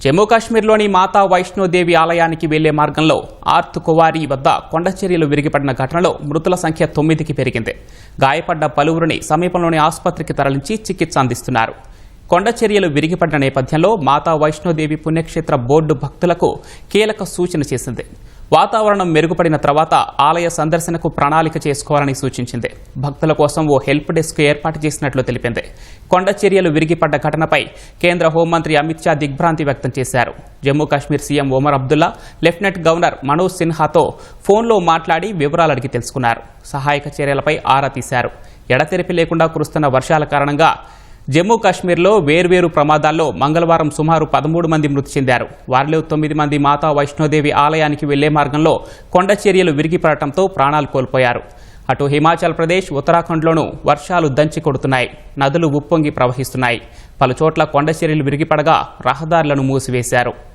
జమ్మూ కాశ్మీర్లోని మాతా వైష్ణోదేవి ఆలయానికి వెళ్ళే మార్గంలో ఆర్త్ కువారి వద్ద కొండచర్యలు విరిగిపడిన ఘటనలో మృతుల సంఖ్య తొమ్మిదికి పెరిగింది. గాయపడ్డ పలువురిని సమీపంలోని ఆసుపత్రికి తరలించి చికిత్స అందిస్తున్నారు. కొండచర్యలు విరిగిపడిన నేపథ్యంలో మాతా వైష్ణోదేవి పుణ్యక్షేత్ర బోర్డు భక్తులకు కీలక సూచన చేసింది. వాతావరణం మెరుగుపడిన తర్వాత ఆలయ సందర్శనకు ప్రణాళిక చేసుకోవాలని సూచించింది. భక్తుల కోసం ఓ హెల్ప్ డెస్క్ ఏర్పాటు చేసినట్లు తెలిపింది. కొండ చర్యలు విరిగిపడ్డ ఘటనపై కేంద్ర హోంమంత్రి అమిత్ షా దిగ్భ్రాంతి వ్యక్తం చేశారు. Jammu Kashmir CM Omar Abdullah lieutenant governor Manoj సిన్హాతో ఫోన్లో మాట్లాడి వివరాలు అడిగి తెలుసుకున్నారు. సహాయక చర్యలపై ఆరా తీశారు. ఎడతెరిపి లేకుండా కురుస్తున్న వర్షాల కారణంగా జమ్మూ కాశ్మీర్లో వేర్వేరు ప్రమాదాల్లో మంగళవారం సుమారు పదమూడు మంది మృతి చెందారు. వారిలో తొమ్మిది మంది మాతా వైష్ణోదేవి ఆలయానికి వెళ్ళే మార్గంలో కొండ చర్యలు విరిగిపడటంతో ప్రాణాలు కోల్పోయారు. అటు హిమాచల్ ప్రదేశ్ ఉత్తరాఖండ్లోనూ వర్షాలు దంచి కొడుతున్నాయి. నదులు ఉప్పొంగి ప్రవహిస్తున్నాయి. పలుచోట్ల కొండ చర్యలు విరిగిపడగా రహదారులను మూసివేశారు.